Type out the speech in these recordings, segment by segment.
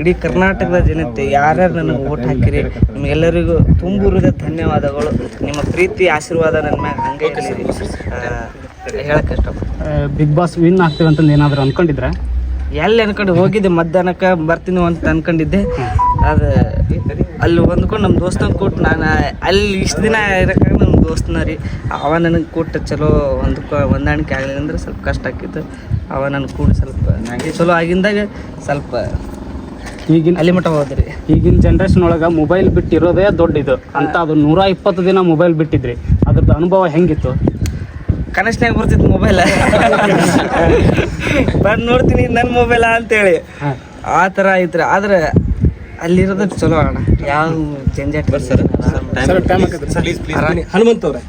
ಇಡೀ ಕರ್ನಾಟಕದ ಜನತೆ ಯಾರ್ಯಾರು ನನಗೆ ಓಟ್ ಹಾಕಿರಿ ನಿಮ್ಗೆಲ್ಲರಿಗೂ ತುಂಬುರದ ಧನ್ಯವಾದಗಳು. ನಿಮ್ಮ ಪ್ರೀತಿ ಆಶೀರ್ವಾದ ನನ್ನ ಮ್ಯಾಗ ಹಂಗೆ ಹೇಳಕ್ಕೆ ಬಿಗ್ ಬಾಸ್ ವಿನ್ ಆಗ್ತೀವಿ ಅಂತಂದು ಏನಾದರೂ ಅನ್ಕೊಂಡಿದ್ರೆ? ಎಲ್ಲಿ ಅನ್ಕೊಂಡು ಹೋಗಿದ್ದೆ ಮಧ್ಯಾಹ್ನಕ್ಕೆ ಬರ್ತೀನಿ ಅಂತ ಅನ್ಕೊಂಡಿದ್ದೆ. ಅದು ಅಲ್ಲಿ ಹೊಂದ್ಕೊಂಡು ನಮ್ಮ ದೋಸ್ತನ ಕೊಟ್ಟು ನಾನು ಅಲ್ಲಿ ಇಷ್ಟು ದಿನ ಇರೋಕ್ಕಾಗ ನಮ್ಮ ದೋಸ್ತನ ರೀ. ಅವ ನನಗೆ ಕೊಟ್ಟು ಚಲೋ ಹೊಂದ್ಕೊ ಹೊಂದಾಣಿಕೆ ಆಗಲಿಲ್ಲ ಅಂದ್ರೆ ಸ್ವಲ್ಪ ಕಷ್ಟ ಆಕಿತ್ತು ಅವ ನನ್ನ ಕೂಡ ಸ್ವಲ್ಪ ಚಲೋ ಆಗಿಂದಾಗ ಸ್ವಲ್ಪ ಈಗಿನ ಅಲ್ಲಿ ಮಟ್ಟ ಹೋದ್ರಿ. ಈಗಿನ ಜನ್ರೇಷನ್ ಒಳಗೆ ಮೊಬೈಲ್ ಬಿಟ್ಟಿರೋದೇ ದೊಡ್ಡ ಇದು ಅಂತ ಅದು ನೂರ ಇಪ್ಪತ್ತು ದಿನ ಮೊಬೈಲ್ ಬಿಟ್ಟಿದ್ರಿ. ಅದ್ರದ್ದು ಅನುಭವ ಹೆಂಗಿತ್ತು? ಕನಸ್ನಾಗ ಬರ್ತಿತ್ತು ಮೊಬೈಲ್ ಬಂದು ನೋಡ್ತೀನಿ ನನ್ನ ಮೊಬೈಲ ಅಂತೇಳಿ. ಆ ಥರ ಐತ್ರಿ ಆದ್ರೆ ಅಲ್ಲಿರೋದು ಚಲೋ ಅಣ್ಣ. ಯಾವ ಜಂಜಾಟ ಹನುಮಂತವ್ರೆ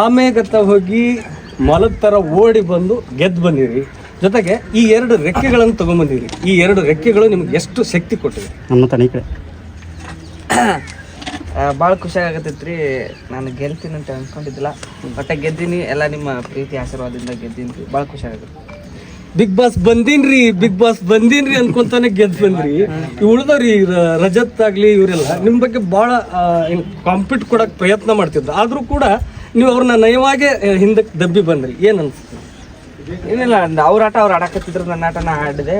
ಆಮೇಗತ್ತ ಹೋಗಿ ಮೊಲದ ಥರ ಓಡಿ ಬಂದು ಗೆದ್ದು ಬಂದಿರಿ. ಜೊತೆಗೆ ಈ ಎರಡು ರೆಕ್ಕೆಗಳನ್ನು ತಗೊಂಬಂದಿರಿ. ಈ ಎರಡು ರೆಕ್ಕೆಗಳು ನಿಮ್ಗೆ ಎಷ್ಟು ಶಕ್ತಿ ಕೊಟ್ಟಿದೆ? ನಮ್ಮ ತನಿ ಕಡೆ. ಭಾಳ ಖುಷಿ ಆಗತ್ತೈತ್ರಿ. ನಾನು ಗೆಲ್ತೀನಿ ಅಂತ ಅನ್ಕೊಂಡಿದ್ದಿಲ್ಲ. ಬಟ್ಟೆ ಗೆದ್ದೀನಿ ಎಲ್ಲ ನಿಮ್ಮ ಪ್ರೀತಿ ಆಶೀರ್ವಾದದಿಂದ ಗೆದ್ದೀನಿ ಭಾಳ ಖುಷಿ ಆಗುತ್ತೆ. ಬಿಗ್ ಬಾಸ್ ಬಂದಿನ್ರಿ ಬಿಗ್ ಬಾಸ್ ಬಂದೀನ್ರಿ ಅನ್ಕೊಂತಾನೆ ಗೆದ್ದು ಬಂದ್ರಿ. ಈ ಉಳ್ದವ್ರಿ ರ- ರಜತ್ ಆಗ್ಲಿ ಇವರೆಲ್ಲ ನಿಮ್ ಬಗ್ಗೆ ಬಹಳ ಕಾಂಪಿಟ್ ಕೊಡಕ್ ಪ್ರಯತ್ನ ಮಾಡ್ತಿದ್ರು. ಆದ್ರೂ ಕೂಡ ನೀವು ಅವ್ರನ್ನ ನಯವಾಗೆ ಹಿಂದಕ್ಕೆ ದಬ್ಬಿ ಬಂದ್ರಿ. ಏನ್ ಅನ್ಸುತ್ತೆ? ಏನಿಲ್ಲ ಅವ್ರ ಆಟ ಅವ್ರು ಆಡಕತ್ತಿದ್ರು ನನ್ನ ಆಟನ ಆಡಿದೆ.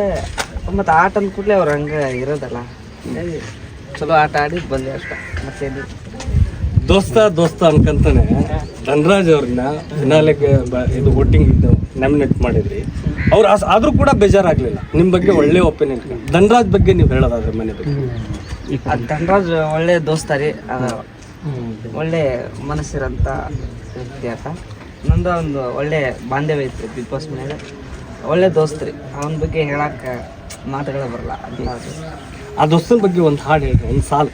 ಮತ್ತು ಆಟ ಅಂದ ಕೂಡಲೇ ಅವ್ರು ಹಂಗೆ ಇರೋದಲ್ಲ. ಹಿಂಗಾಗಿ ಚಲೋ ಆಟ ಆಡಿ ಬಂದೆ ಅಷ್ಟ ಮತ್ತೇನು ದೋಸ್ತ ದೋಸ್ತ ಅನ್ಕಂತಾನೆ. ಧನರಾಜ್ ಅವ್ರನ್ನ ಫಿನಾಲೆಗೆ ಇದು ವೋಟಿಂಗ್ ಇದು ನಾಮಿನೇಟ್ ಮಾಡಿದ್ರಿ. ಅವ್ರು ಆದ್ರೂ ಕೂಡ ಬೇಜಾರಾಗ್ಲಿಲ್ಲ. ನಿಮ್ ಬಗ್ಗೆ ಒಳ್ಳೆ ಒಪಿನಿಯನ್ ಧನರಾಜ್ ಬಗ್ಗೆ ನೀವು ಹೇಳೋದಾದ್ರೆ ಮನೆ ಬಗ್ಗೆ. ಧನರಾಜ್ ಒಳ್ಳೆ ದೋಸ್ತ ರೀ. ಒಳ್ಳೆ ಮನಸ್ಸಿರಂತ ವ್ಯಕ್ತಿ ಆತ. ನಂದು ಒಂದು ಒಳ್ಳೆ ಬಾಂಧವ್ಯ ಐತ್ರಿ ಬಿಗ್ ಬಾಸ್ ಮೇಲೆ ಒಳ್ಳೆ ದೋಸ್ತ್ ರೀ ಅವನ ಬಗ್ಗೆ ಹೇಳಕ್ಕ ಮಾತುಗಳೇ ಬರಲ್ಲ. ಅದನ್ನ ಅದು. ಆ ದೋಸ್ತನ ಬಗ್ಗೆ ಒಂದು ಹಾಡು ಹೇಳ್ರಿ ಒಂದು ಸಾಲು.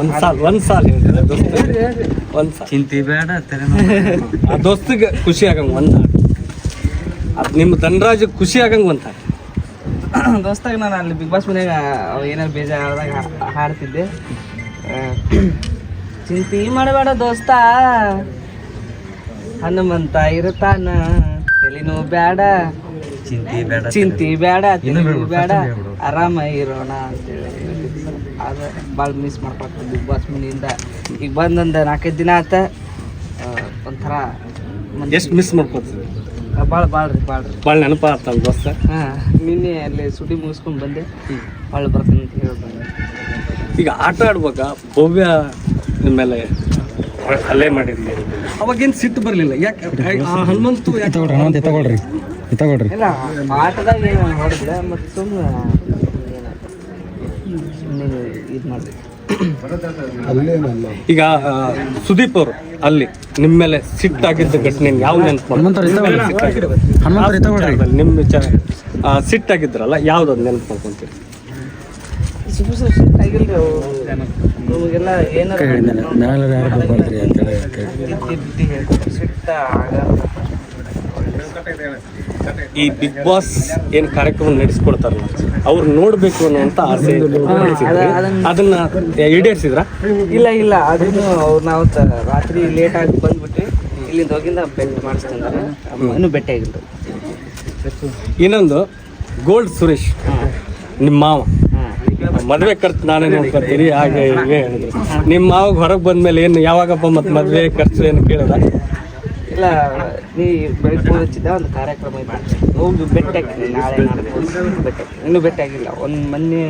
ಒಂದು ಸಾಲ್ ಒಂದು ಸಾಲ್ ಹೇಳ್ರಿ ಆ ದೋಸ್ತ ಒಂದು ಸಾಲ್. ಚಿಂತೆ ಬೇಡ ಆ ದೋಸ್ತಿಗೆ ಖುಷಿ ಆಗಂಗ್ ಒಂದು ಹಾಡು. ಅದು ನಿಮ್ಮ ಧನರಾಜ್ ಖುಷಿ ಆಗಂಗ್ ಒಂದ್ ಹಾಡು. ದೋಸ್ತಾಗ ನಾನು ಅಲ್ಲಿ ಬಿಗ್ ಬಾಸ್ ಮನೆಯಾಗ ಅವ ಏನಾರು ಬೇಜಾರಾದಾಗ ಹಾಡ್ತಿದ್ದೆ. ಚಿಂತೆ ಮಾಡಬೇಡ ದೋಸ್ತ. ಹನುಮಂತ ಇರುತ್ತಾನ ತಲೆನೂ ಬೇಡ ಚಿಂತಿ ಬೇಡ ಚಿಂತಿ ಬೇಡ ತಲೆನೂ ಬೇಡ ಆರಾಮ ಇರೋಣ ಅಂತೇಳಿ ಆದ್ರೆ ಭಾಳ ಮಿಸ್ ಮಾಡ್ಕೊಳ್ತೀನಿ ಬಿಗ್ ಬಾಸ್ ಮನೆಯಿಂದ. ಈಗ ಬಂದೊಂದು ನಾಲ್ಕೈದು ದಿನ ಆತ. ಒಂಥರ ಎಷ್ಟು ಮಿಸ್ ಮಾಡ್ಕೊತೀವಿ ಭಾಳ ಭಾಳ ರೀ ಭಾಳ ರೀ ಭಾಳ ನೆನಪ ಆತಲ್ಲ ದೋಸ್ತ ಹಾಂ ನಿನ್ನೆ ಅಲ್ಲಿ ಸುಟಿ ಮುಗಿಸ್ಕೊಂಡು ಬಂದೆ. ಭಾಳ ಬರ್ತೀನಿ ಅಂತ ಹೇಳ್ಬೋದು ಬಂದೆ. ಈಗ ಆಟ ಆಡ್ಬೇಕಾ ಭವ್ಯ ನಿಮ್ಮ ಮೇಲೆ ಅಲ್ಲೇ ಮಾಡಿದ್ವಿ. ಅವಾಗೇನು ಸಿಟ್ಟು ಬರಲಿಲ್ಲ? ಯಾಕೆ ಆ ಹನುಮಂತು ಯಾಕೆ ತಗೊಳ್ರಿ ತಗೊಳ್ರಿ ಇಲ್ಲ ಆಟದಾಗ ಏನು ಹೊಡೆದಿಲ್ಲ ಮತ್ತು ಸುಮ್ಮನೆ ಇದು ಮಾಡಿದೆ ಈಗ ಸುದೀಪ್ ಅವರು ಅಲ್ಲಿ ನಿಮ್ಮ ಮೇಲೆ ಸಿಟ್ಟಾಗಿದ್ದ ಘಟನೆ ಯಾವ ನೆನಪು ಹನುಮಂತರು ತಗೊಳ್ರಿ. ನಿಮ್ಮ ಸಿಟ್ಟಾಗಿದ್ರಲ್ಲ ಯಾವ್ದು ನೆನ್ಪು ಮಾಡ್ಕೊಂತೀರಿ ಸುಮ್ಮ ಸುಮ್ಮನೆ ಆಗಿಲ್ಲ ರೀ ಅವು ನಮಗೆಲ್ಲ ಏನಾರ ಬಿದ್ದಿ ಈ ಬಿಗ್ ಬಾಸ್ ಏನ್ ಕಾರ್ಯಕ್ರಮ ನಡೆಸ್ಕೊಡ್ತಾರಲ್ಲ ಅವ್ರು ನೋಡ್ಬೇಕು ಅನ್ನುವಂತ ಆಸೆ. ಅದನ್ನ ಈಡೇರಿಸಿದ್ರ? ಇಲ್ಲ ಇಲ್ಲ ಅದನ್ನು ಅವ್ರು ನಾವು ತ- ರಾತ್ರಿ ಲೇಟ್ ಆಗಿ ಬಂದ್ಬಿಟ್ಟು ಇಲ್ಲಿಂದ ಹೋಗಿಂದ ಬೆಟ್ ಮಾಡಿಸ್ತಾರೆ ಇನ್ನೂ ಬೆಟ್ಟ ಆಗಿಲ್ಲ ಇನ್ನೊಂದು ಗೋಲ್ಡ್ ಸುರೇಶ್ ನಿಮ್ಮ ಮಾವ. ಮದ್ವೆ ಖರ್ಚು ನಾನೇ ನೋಡ್ಕೊತೀನಿ ಹಾಗೆ ಹೀಗೆ ಹೇಳಿದ್ರು. ನಿಮ್ಮ ಮಾವಾಗ ಹೊರಗೆ ಬಂದ್ಮೇಲೆ ಏನು ಯಾವಾಗಪ್ಪ ಮತ್ತೆ ಮದ್ವೆ ಖರ್ಚು ಏನು ಕೇಳಿದ? ಇಲ್ಲ ನೀ ಬೆಳಗ್ಗೆ ಹಚ್ಚಿದ್ದ ಒಂದು ಕಾರ್ಯಕ್ರಮ ಇತ್ತು. ಹೋಗಿ ಬೆಟ್ಟ ಹಾಕಿದ್ವಿ ನಾಳೆ ಬೆಟ್ಟ. ಇನ್ನೂ ಬೆಟ್ಟಾಗಿಲ್ಲ ಒಂದು ಮೊನ್ನೆ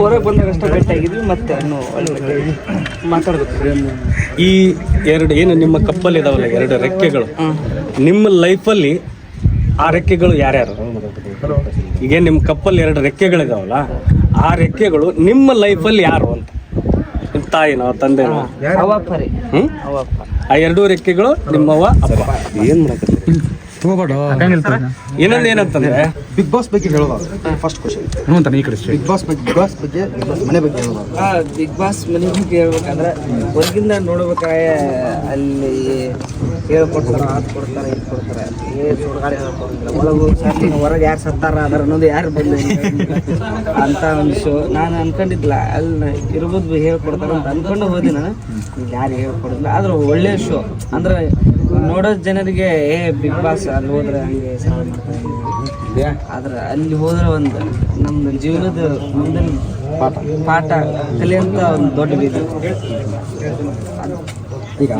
ಹೊರಗೆ ಬಂದಾಗಷ್ಟೇ ಬೆಟ್ಟಾಗಿದ್ವಿ ಬೆಟ್ಟ ಆಗಿದ್ವಿ ಮತ್ತೆ ಇನ್ನೂ ಒಳ್ಳೆ ಮಾತಾಡ್ಬೇಕು. ಈ ಎರಡು ಏನು ನಿಮ್ಮ ಕಪ್ಪಲ್ಲಿ ಇದಾವಲ್ಲ ಎರಡು ರೆಕ್ಕೆಗಳು? ನಿಮ್ಮ ಲೈಫಲ್ಲಿ ಆ ರೆಕ್ಕೆಗಳು ಯಾರ್ಯಾರು? ಈಗ ನಿಮ್ಮ ಕಪ್ಪಲ್ಲಿ ಎರಡು ರೆಕ್ಕೆಗಳಿದಾವಲ್ಲ ಆ ರೆಕ್ಕೆಗಳು ನಿಮ್ಮ ಲೈಫಲ್ಲಿ ಯಾರು ಅಂತ? ನಿಮ್ಮ ತಾಯಿನೋ ತಂದೆನೋ? ಅವಪ್ಪ ಆ ಎರಡೂ ರೆಕ್ಕೆಗಳು ನಿಮ್ಮವ್ವ ಅಪ್ಪ. ಏನು ಮಾಡಕತ್ತೀರಿ? ಇನ್ನೊಂದು ಏನಂತಂದ್ರೆ? ಬಿಗ್ ಬಾಸ್ ಬಗ್ಗೆ ಹೇಳೋದಾದ್ರೆ ಫಸ್ಟ್ ಕ್ವಶನ್ ಬಿಗ್ ಬಾಸ್ ಬಗ್ಗೆ ಬಿಗ್ ಬಾಸ್ ಬಗ್ಗೆ ಬಿಗ್ ಬಾಸ್ ಮನೆ ಬಗ್ಗೆ ಹೇಳೋದಾದ್ರೆ ಬಿಗ್ ಬಾಸ್ ಮನೆ ಬಗ್ಗೆ ಹೇಳ್ಬೇಕಂದ್ರೆ ಹೊರಗಿಂದ ನೋಡ್ಬೇಕಾದ್ರೆ ಅಲ್ಲಿ ಹೇಳ್ಕೊಡ್ತಾರೆ ಅದು ಕೊಡ್ತಾರೆ ಇದು ಕೊಡ್ತಾರ ಏ ಸುಡ್ಗಾಡಿ ಹೇಳ್ಕೊಡ್ತಾರೆ ಒಳಗೆ ಹೊರಗೆ ಯಾರು ಸತ್ತಾರ ಅದರ ಅನ್ನೋದು ಯಾರು ಬಂದ ಅಂತ ಒಂದು ಶೋ ನಾನು ಅನ್ಕೊಂಡಿದ್ಲ ಅಲ್ಲಿ ಇರ್ಬೋದು ಹೇಳ್ಕೊಡ್ತಾರ ಅಂತ ಅನ್ಕೊಂಡು ಹೋದೆ ನಾನು ಯಾರು ಹೇಳ್ಕೊಡಿಲ್ಲ ಆದ್ರೆ ಒಳ್ಳೆ ಶೋ ಅಂದ್ರೆ ನೋಡೋ ಜನರಿಗೆ ಏ ಬಿಗ್ ಬಾಸ್ ಅಲ್ಲಿ ಹೋದ್ರೆ ಹಂಗೆ ಆದ್ರೆ ಅಲ್ಲಿ ಹೋದ್ರೆ ಒಂದು ನಮ್ಮ ಜೀವನದ ಮುಂದಿನ ಪಾಠ ಪಾಠ ಕಲಿಯಂತ ಒಂದು ದೊಡ್ಡ ಬೀದಿ ಈಗ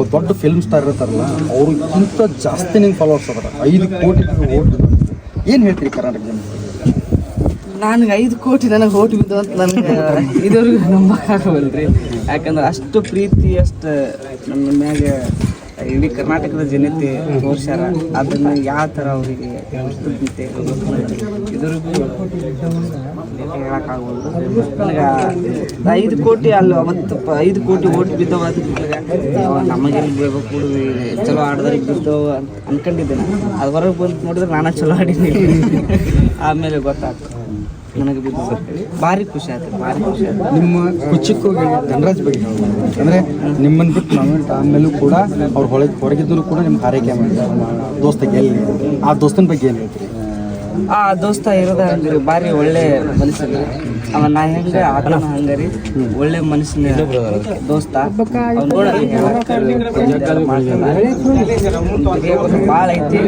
ಒಬ್ಬ ದೊಡ್ಡ ಫಿಲ್ಮ್ ಸ್ಟಾರ್ ಇರ್ತಾರಲ್ಲ, ಅವ್ರಿಗಿಂತ ಜಾಸ್ತಿ ನಿಂಗೆ ಫಾಲೋವರ್ಸ್ ಅದಾರ. ಐದು ಕೋಟಿ ಓಟ್ ಏನು ಹೇಳ್ತೀರಿ ಕರ್ನಾಟಕ ಜನ? ನನಗೆ ಐದು ಕೋಟಿ ನನಗೆ ಓಟ್ ಬಿದ್ದು ಅಂತ ನನಗೆ ಇದುವರೆಗೂ ನಂಬಕ್ಕಾಗವಲ್ರಿ ಯಾಕಂದ್ರೆ ಅಷ್ಟು ಪ್ರೀತಿ, ಅಷ್ಟು ನನ್ನ ಮ್ಯಾಗ ಇಡೀ ಕರ್ನಾಟಕದ ಜನತೆ ತೋರ್ಸ್ಯಾರ. ಅದನ್ನು ಯಾವ ಥರ ಅವರಿಗೆ ಇದುವರೆಗೂ ನನಗೆ ಐದು ಕೋಟಿ ಅಲ್ಲಿ, ಅವತ್ತು ಐದು ಕೋಟಿ ಓಟ್ ಬಿದ್ದವ ನಮಗೆಲ್ಲಿ ಬೀಳ್ಬೇಕು ಬಿಡು ಚಲೋ ಆಡ್ದವ್ರಿಗೆ ಬಿದ್ದವ ಅನ್ಕೊಂಡಿದ್ದೆ ನಾನು ಅದು ಹೊರಗೆ ಬಂದು ನೋಡಿದ್ರೆ ನಾನು ಚಲೋ ಆಡಿದ್ದೀನಿ. ಆಮೇಲೆ ಗೊತ್ತಾಗ್ತದೆ. ನನಗೆ ಭಾರಿ ಖುಷಿ ಆಯ್ತು, ಭಾರಿ ಖುಷಿ ಆಯ್ತು. ನಿಮ್ಮ ಕುಚಿಕ್ಕೋಗಿ ಧನರಾಜ್ ಬಗ್ಗೆ ಹೇಳ್ಬೋದು ಅಂದರೆ ನಿಮ್ಮನ್ನು ಬಿಟ್ಟು ನಾವೆಂಟ್ ಆಮೇಲೂ ಕೂಡ ಅವ್ರು ಹೊಳಗೆ ಹೊರಗಿದ್ದರೂ ಕೂಡ ನಿಮ್ಗೆ ಹಾರೈಕೆ ಮಾಡಿದ್ದಾರೆ ನಮ್ಮ ದೋಸ್ತ ಗೆಲ್ಲಿ. ಆ ದೋಸ್ತನ ಬಗ್ಗೆ ಏನು ಹೇಳ್ತೀರಿ? ಆ ದೋಸ್ತ ಇರೋದ ಅಂದ್ರೆ ಭಾರಿ ಒಳ್ಳೆ ಮನುಷ್ಯನ ಅವ ನಾ ಹೆಂಗೆ ಆತನ ಹಂಗರಿ. ಒಳ್ಳೆ ಮನುಷ್ಯನ ದೋಸ್ತ. ಭಾಳ ಐತಿ.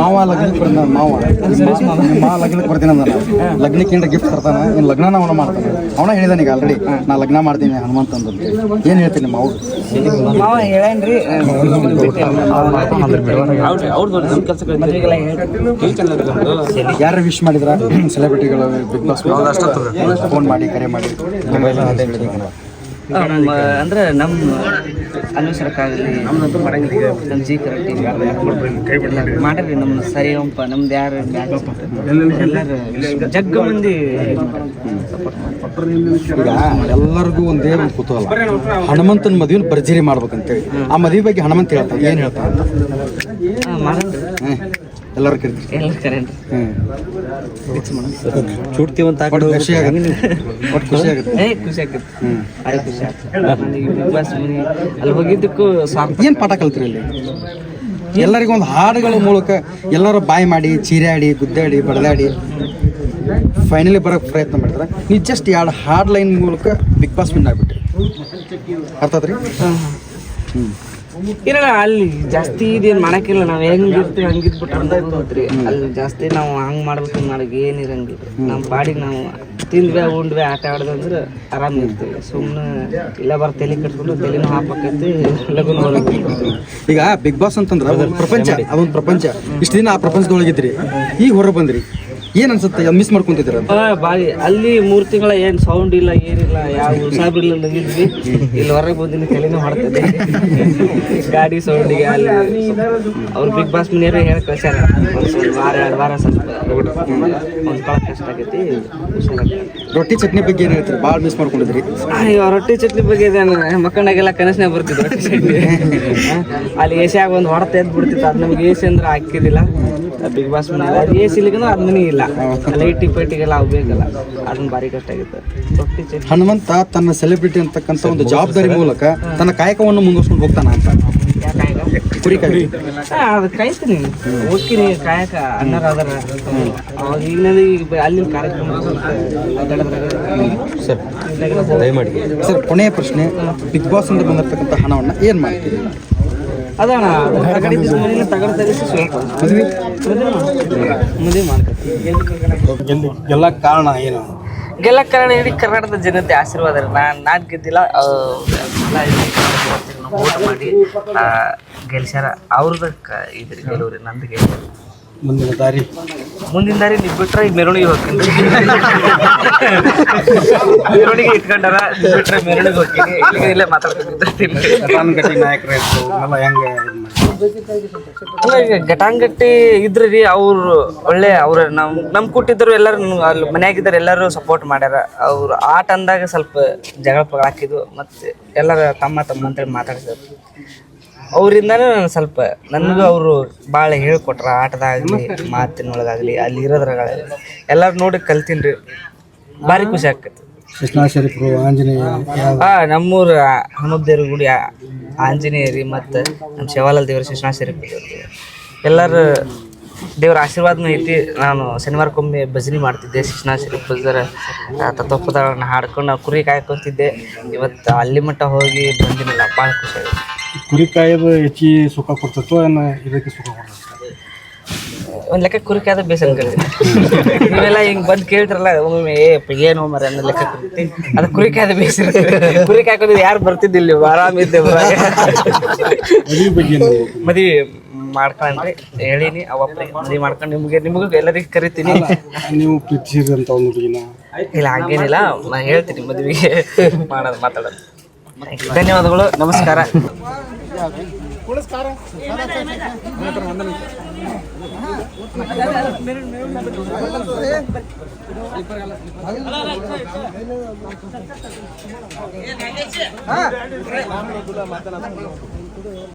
ಮಾವ ಲಗ್ನಕ್ಕೆ ಬರ್ತಾನ ಮಾವ. ಮಾವ. ಲಗ್ನಕ್ಕೆ ಬರ್ತೀನಿ ಅಂದ ಲಗ್ನಕ್ಕೆ ಏನಾರ ಗಿಫ್ಟ್ ತರ್ತಾನ? ಇನ್ನು ಲಗ್ನ ಅವನ ಮಾಡ್ತಾನೆ. ಅವನ ಹೇಳಿದಾನೆ ಈಗ ಆಲ್ರೆಡಿ ನಾ ಲಗ್ನ ಮಾಡ್ತೀನಿ ಹನುಮಂತ ಅಂತ ಏನು ಹೇಳ್ತೀನಿ ಅವ್ರು ಮಾವ? ಹೇಳೇನ್ರಿ ಮದ್ವೆಗೆಲ್ಲ ಹೇಳ್ತೀನಿ. ಯಾರು ವಿಶ್ ಮಾಡಿದ್ರ? ಸೆಲೆಬ್ರಿಟಿಗಳು ಬಿಗ್ ಬಾಸ್ ಫೋನ್ ಮಾಡಿ ಕರೆ ಮಾಡಿ. ಅಂದ್ರೆ ನಮ್ಮ ಅಂದ್ರೆ ನಮ್ಮ ಮಾಡಂಗಿಲ್ಲ ನಮ್ಮ ಜಿ ಕರೆಕ್ಟ್ ಮಾಡ್ರಿ ನಮ್ಮ ಸರಿ ಅಂಪ ನಮ್ದು ಯಾರು ಜಗ್ಗ ಮಂದಿ ಈಗ ಎಲ್ಲರಿಗೂ ಒಂದೇ ಒಂದು ಕುತೂಹಲ. ಹನುಮಂತನ ಮದುವೆ ಭರ್ಜರಿ ಮಾಡ್ಬೇಕಂತೇಳಿ. ಆ ಮದುವೆ ಬಗ್ಗೆ ಹನುಮಂತ ಹೇಳ್ತಾನೆ. ಏನು ಹೇಳ್ತಾನೆ. ಎಲ್ಲರೂ ಕರಿತೀರಿ ಎಲ್ಲ ಕರೆಂಟ್ ಹ್ಮ್. ಚೂಡ್ತೀವಂತ ಒಟ್ಟು ಖುಷಿ ಆಗುತ್ತೆ. ಒಟ್ಟು ಖುಷಿ ಆಗುತ್ತೆ. ಏ ಖುಷಿ ಅದೇ ಖುಷಿ ನನಗೆ ಬಿಗ್ ಬಾಸ್ ಮನೆ ಅಲ್ಲಿ ಹೋಗಿದ್ದಕ್ಕೂ ಸಾಕು ಏನು ಪಾಠ ಕಲ್ತ್ರಿ ಅಲ್ಲಿ? ಎಲ್ಲರಿಗೂ ಒಂದು ಹಾಡುಗಳ ಮೂಲಕ ಎಲ್ಲರೂ ಬಾಯಿ ಮಾಡಿ ಚೀರಾಡಿ ಗುದ್ದಾಡಿ ಬಡದಾಡಿ ಫೈನಲಿ ಬರೋಕ್ಕೆ ಪ್ರಯತ್ನ ಮಾಡಿದ್ರೆ ನೀವು ಜಸ್ಟ್ ಎರಡು ಹಾಡ್ ಲೈನ್ ಮೂಲಕ ಬಿಗ್ ಬಾಸ್ ವಿನ್ ಆಗ್ಬಿಟ್ರಿ. ಅರ್ಥ ರೀ? ಹ್ಞೂ ಇರಲ್ಲ, ಅಲ್ಲಿ ಜಾಸ್ತಿ ಇದೇನು ಮಾಡಕ್ಕಿಲ್ಲ. ನಾವು ಹೆಂಗಿರ್ತೀವಿ ಹಂಗಿದ್ಬಿಟ್ಟು ಅಲ್ಲಿ ಜಾಸ್ತಿ ನಾವು ಹಂಗ್ ಮಾಡ್ಬೇಕು ಮಾಡಕ್ ಏನಿರಂಗಿಲ್ಲ ನಮ್ಮ ಬಾಡಿಗೆ ನಾವು ತಿಂದ್ವಿ, ಉಂಡ್ವಿ, ಆಟ ಆಡ್ದಂದ್ರೆ ಆರಾಮ್ ಇರ್ತೀವಿ. ಸುಮ್ಮನೆ ಇಲ್ಲ ಬರ ತಲೆ ಕಟ್ಕೊಂಡು ತಲೆನೂ ಹೊರಗೆ ಈಗ ಬಿಗ್ ಬಾಸ್ ಅಂತಂದ್ರೆ ಪ್ರಪಂಚ, ಅದೊಂದು ಪ್ರಪಂಚ. ಇಷ್ಟು ದಿನ ಆ ಪ್ರಪಂಚದೊಳಗಿದ್ರಿ. ಈಗ ಹೊರ ಬಂದ್ರಿ. ಏನು ಅನ್ಸುತ್ತೆ? ಮಿಸ್ ಮಾಡ್ಕೊಂತಿದ್ದೀರ ಬಾರಿ ಅಲ್ಲಿ ಮೂರ್ ತಿಂಗಳ ಏನ್ ಸೌಂಡ್ ಇಲ್ಲ ಏನಿಲ್ಲ ಯಾವ ಸಾಬಿರ್ಲ ಇದ್ವಿ. ಇಲ್ಲಿ ಹೊರಗೆ ಬಂದಿನ ತಲೆನೂ ಹೊಡ್ತದೆ ಗಾಡಿ ಸೌಂಡಿಗೆ ಅಲ್ಲಿ ಅವ್ರು ಬಿಗ್ ಬಾಸ್ ಮನೆಯವರು ಹೇಳಿ ಕಳ್ಸ್ಯಾರ. ಒಂದ್ ವಾರ ಎರಡು ವಾರ ಸ್ವಲ್ಪ ಕಷ್ಟ ಆಗೈತಿ ರೊಟ್ಟಿ ಚಟ್ನಿ ಬಗ್ಗೆ ಏನ್ ಹೇಳ್ತೀರಿ? ಭಾಳ ಮಿಸ್ ಮಾಡ್ಕೊಂಡಿದ್ರಿ. ಅಯ್ಯೋ ರೊಟ್ಟಿ ಚಟ್ನಿ ಬಗ್ಗೆ ಮಕ್ಕಳಾಗೆಲ್ಲ ಕನಸನೇ ಬರ್ತಿದ್ರು ರೊಟ್ಟಿ ಚಟ್ನಿ. ಅಲ್ಲಿ ಏಸಿಯಾಗ ಒಂದು ಹೊಡೆತ ಎದ್ದು ಬಿಡ್ತಿತ್ತು ಅದು ನಮ್ಗೆ ಏಸಿ ಅಂದ್ರೆ ಹಾಕಿದಿಲ್ಲ ಬಿಗ್ ಬಾಸ್ ಮನೆ ಮನಿ ಅದು ಮನೆ ಇಲ್ಲ. ಲೈಟಿ ಪೈಟಿಗೆಲ್ಲ ಅವು ಬೇಕಲ್ಲ ಅದನ್ನ ಭಾರಿ ಕಷ್ಟ ಆಗಿತ್ತು. ಹನುಮಂತ ತನ್ನ ಸೆಲೆಬ್ರಿಟಿ ಅಂತಕ್ಕಂಥ ಒಂದು ಜವಾಬ್ದಾರಿ ಮೂಲಕ ತನ್ನ ಕಾಯಕವನ್ನು ಮುಂದುವರ್ಸ್ಕೊಂಡು ಹೋಗ್ತಾನ ಅಂತ. ಕುರಿ ಕಾಯಿ ಅದು ಕಾಯ್ತೀನಿ. ಹೋಗ್ತೀನಿ ಕಾಯಕ. ಅಣ್ಣರ ಅದಾರ ಅವಾಗ ಈಗ ಈಗ ಅಲ್ಲಿ ಕಾರ್ಯಕ್ರಮ ದಯಮಾಡಿ ಸರ್. ಕೊನೆಯ ಪ್ರಶ್ನೆ ಬಿಗ್ ಬಾಸ್ ಅಂತ ಬಂದಿರತಕ್ಕಂಥ ಹಣವನ್ನು ಏನು ಮಾಡ್ತೀರಿ? ಅದಣ್ಣ? ತಗಡಿ ಸ್ವಲ್ಪ ಮದುವೆ ಮಾಡ್ಕೊತೀನಿ. ಎಲ್ಲ? ಕಾರಣ ಏನು? ಎಲ್ಲ ಕಾರಣ ಇಡೀ ಕರ್ನಾಟಕದ ಜನತೆ ಆಶೀರ್ವಾದ ರೀ. ನಾನು ನಾನು ಗೆದ್ದಿಲ್ಲ ಓಟ್ ಮಾಡಿ ಗೆಲ್ಸ್ಯಾರ. ಅವ್ರದ್ದು ಇದ್ರಿ ಗೆಲುವ್ರಿ ನಂದು ಗೆಲುವು ಮುಂದಿನ ದಾರಿ? ಮುಂದಿನ ದಾರಿ ನೀವು ಬಿಟ್ರೆ ಈಗ ಮೆರವಣಿಗೆ ಹೋಗ್ತೀನಿ. ಮೆರವಣಿಗೆ ಇಟ್ಕೊಂಡಾರ ಬಿಟ್ರೆ ಮೆರವಣಿಗೆ ಹೋಗ್ತೀನಿ. ಇಲ್ಲೇ ಮಾತಾಡ್ತೀನಿ. ಗಟ್ಟಿ ನಾಯಕರು ಇತ್ತು ಎಲ್ಲ ಹೆಂಗೆ ಅಲ್ಲ ಈಗ ಘಟಾಂಗಟ್ಟಿ ಇದ್ರಿ ರೀ ಅವ್ರು ಒಳ್ಳೆ ಅವ್ರ ನಮ್ ನಮ್ ಕೊಟ್ಟಿದ್ರು ಎಲ್ಲರೂ ಅಲ್ಲಿ ಮನ್ಯಾಗಿದ್ದಾರೆ ಎಲ್ಲರೂ ಸಪೋರ್ಟ್ ಮಾಡ್ಯಾರ. ಅವ್ರು ಆಟ ಅಂದಾಗ ಸ್ವಲ್ಪ ಜಗಳ ಪಗಳ ಹಾಕಿದ್ವು ಮತ್ತೆ ಎಲ್ಲರ ತಮ್ಮ ತಮ್ಮ ಅಂತೇಳಿ ಮಾತಾಡಿದ್ರು. ಅವರಿಂದನೇ ನಾನು ಸ್ವಲ್ಪ ನನಗೂ ಅವರು ಭಾಳ ಹೇಳ್ಕೊಟ್ರ ಆಟದಾಗಲಿ ಮಾತಿನೊಳಗಾಗಲಿ ಅಲ್ಲಿ ಇರೋದ್ರಾಗಲಿ ಎಲ್ಲರೂ ನೋಡಿ ಕಲ್ತೀನಿ ರೀ ಭಾರಿ ಖುಷಿ ಆಕೈತಿ ಕೃಷ್ಣ ಶರೀಫರು ಆಂಜನೇಯ ಆ ನಮ್ಮೂರ ಹನುಮದೇವ್ರ ಗುಡಿ ಆ- ಆಂಜನೇಯರಿ ಮತ್ತು ನಮ್ಮ ಶಿವಾಲಾಲ್ ದೇವ್ರ ಶಿವನಾಶರಿ ಎಲ್ಲರೂ ದೇವ್ರ ಆಶೀರ್ವಾದನೂ ಐತಿ. ನಾನು ಶನಿವಾರಕ್ಕೊಮ್ಮೆ ಭಜನೆ ಮಾಡ್ತಿದ್ದೆ. ಶಿಕ್ಷಣ ಶ್ರೀ ಬಜಾರ ತತ್ವಪದಗಳನ್ನ ಹಾಡ್ಕೊಂಡು ನಾವು ಕುರಿ ಕಾಯ್ಕೊತಿದ್ದೆ. ಇವತ್ತು ಅಲ್ಲಿ ಮಟ್ಟ ಹೋಗಿ ಬಂದಿನ ಭಾಳ ಖುಷಿ ಆಗಿದೆ. ಕುರಿ ಕಾಯೋದು ಹೆಚ್ಚಿ ಸುಖ ಕೊಡ್ತೈತೋ ಏನು ಇದಕ್ಕೆ ಸುಖ ಕೊಡ್ತೈತೆ? ಒಂದು ಲೆಕ್ಕ ಕುರಿ ಕಾಯ್ದ ಬೇಸ್ ಅನ್ಕೊಳ್ತೀನಿ ನೀವೆಲ್ಲ ಹಿಂಗೆ ಬಂದು ಕೇಳ್ತಾರಲ್ಲ ಒಮ್ಮೆ ಏ ಏನು? ಮರ ಅನ್ನೋ ಲೆಕ್ಕ ಕುರಿತಿ ಅದು ಕುರಿ ಕಾಯ್ದ ಬೇಸ ಇರುತ್ತೆ ಕುರಿ ಕಾಯ್ಕೊಂಡಿದ್ದು ಯಾರು ಬರ್ತಿದ್ದಿಲ್ಲ ಆರಾಮಿದ್ದೆ? ಮದ್ವಿ ಮಾಡ್ಕೊಂಡ್ರಿ ಹೇಳಿನಿ ಅವಪ್ಪ ಮದುವೆ ಮಾಡ್ಕೊಂಡು ನಿಮ್ಗೆ ನಿಮಗೂ ಎಲ್ಲರಿಗೂ ಕರಿತೀನಿ. ನೀವು ಒಂದು ಹುಡುಗಿನ. ಇಲ್ಲ ಹಂಗೇನಿಲ್ಲ. ನಾ ಹೇಳ್ತೀನಿ ಮದುವೆಗೆ ಮಾಡೋದು ಮಾತಾಡೋದು. ಧನ್ಯವಾದಗಳು ನಮಸ್ಕಾರ.